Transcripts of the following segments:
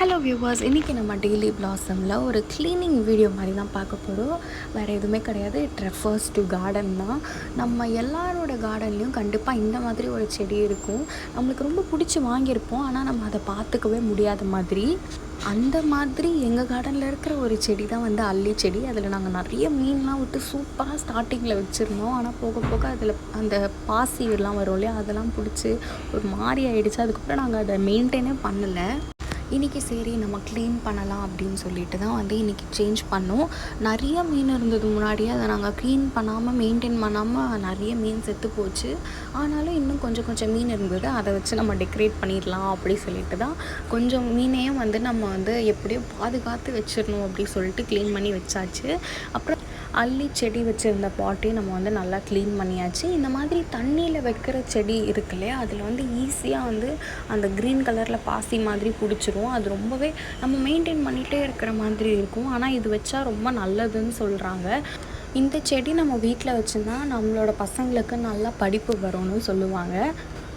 Hello viewers இன்றைக்கி நம்ம daily பிளாசமில் ஒரு க்ளீனிங் வீடியோ மாதிரி தான் பார்க்க போகிறோம் வேறு எதுவுமே கிடையாது. இட் ரெஃபர்ஸ் டு கார்டன் தான். நம்ம எல்லாரோட கார்டன்லேயும் கண்டிப்பாக இந்த மாதிரி ஒரு செடி இருக்கும். நம்மளுக்கு ரொம்ப பிடிச்சி வாங்கியிருப்போம். ஆனால் நம்ம அதை பார்த்துக்கவே முடியாத மாதிரி அந்த மாதிரி எங்கள் கார்டனில் இருக்கிற ஒரு செடி தான் வந்து அல்லி செடி. அதில் நாங்கள் நிறைய மீன்லாம் விட்டு சூப்பராக ஸ்டார்டிங்கில் வச்சுருந்தோம். ஆனால் போக போக அதில் அந்த பாசி எல்லாம் வரும் இல்லையா அதெல்லாம் பிடிச்சி ஒரு மாதிரி ஆகிடுச்சு அதுக்கப்புறம் நாங்கள் அதை மெயின்டைனே பண்ணலை. இன்றைக்கி சரி நம்ம க்ளீன் பண்ணலாம் அப்படின்னு சொல்லிட்டு தான் வந்து இன்றைக்கி சேஞ்ச் பண்ணோம். நிறைய மீன் இருந்தது முன்னாடியே அதை நாங்கள் க்ளீன் பண்ணாமல் மெயின்டைன் பண்ணாமல் நிறைய மீன் செத்து போச்சு. ஆனாலும் இன்னும் கொஞ்சம் கொஞ்சம் மீன் இருந்தது. அதை வச்சு நம்ம டெக்கரேட் பண்ணிடலாம் அப்படி சொல்லிட்டு தான் கொஞ்சம் மீனையும் வந்து நம்ம வந்து எப்படியோ பாதுகாத்து வச்சிடணும் அப்படி சொல்லிட்டு க்ளீன் பண்ணி வச்சாச்சு. அப்புறம் அள்ளி செடி வச்சுருந்த பாட்டையும் நம்ம வந்து நல்லா க்ளீன் பண்ணியாச்சு. இந்த மாதிரி தண்ணியில் வைக்கிற செடி இருக்கு இல்லையா? அதில் வந்து ஈஸியாக வந்து அந்த க்ரீன் கலரில் பாசி மாதிரி பிடிச்சிரும். அது ரொம்பவே நம்ம மெயின்டைன் பண்ணிகிட்டே இருக்கிற மாதிரி இருக்கும். ஆனால் இது வச்சா ரொம்ப நல்லதுன்னு சொல்கிறாங்க இந்த செடி நம்ம வீட்டில் வச்சுருந்தா நம்மளோட பசங்களுக்கு நல்லா படிப்பு வரும்னு சொல்லுவாங்க.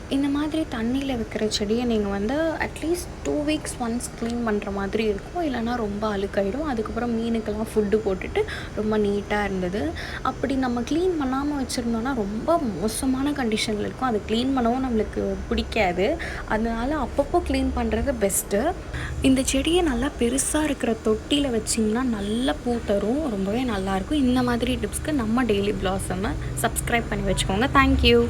இந்த மாதிரி தண்ணியில் வைக்கிற செடியை நீங்கள் வந்து at least two weeks once clean பண்ணுற மாதிரி இருக்கும். இல்லைனா ரொம்ப அழுக்காயிடும். அதுக்கப்புறம் மீனுக்கெல்லாம் ஃபுட்டு போட்டுட்டு ரொம்ப நீட்டாக இருந்தது. அப்படி நம்ம க்ளீன் பண்ணாமல் வச்சுருந்தோன்னா ரொம்ப மோசமான கண்டிஷனில் இருக்கும். அது க்ளீன் பண்ணவும் நம்மளுக்கு பிடிக்காது. அதனால் அப்பப்போ க்ளீன் பண்ணுறது பெஸ்ட்டு இந்த செடியை நல்லா பெருசாக இருக்கிற தொட்டியில் வச்சிங்கன்னா நல்லா பூ தரும். ரொம்பவே நல்லாயிருக்கும் இந்த மாதிரி டிப்ஸ்க்கு நம்ம டெய்லி பிளாசமை சப்ஸ்கிரைப் பண்ணி வச்சுக்கோங்க. தேங்க்யூ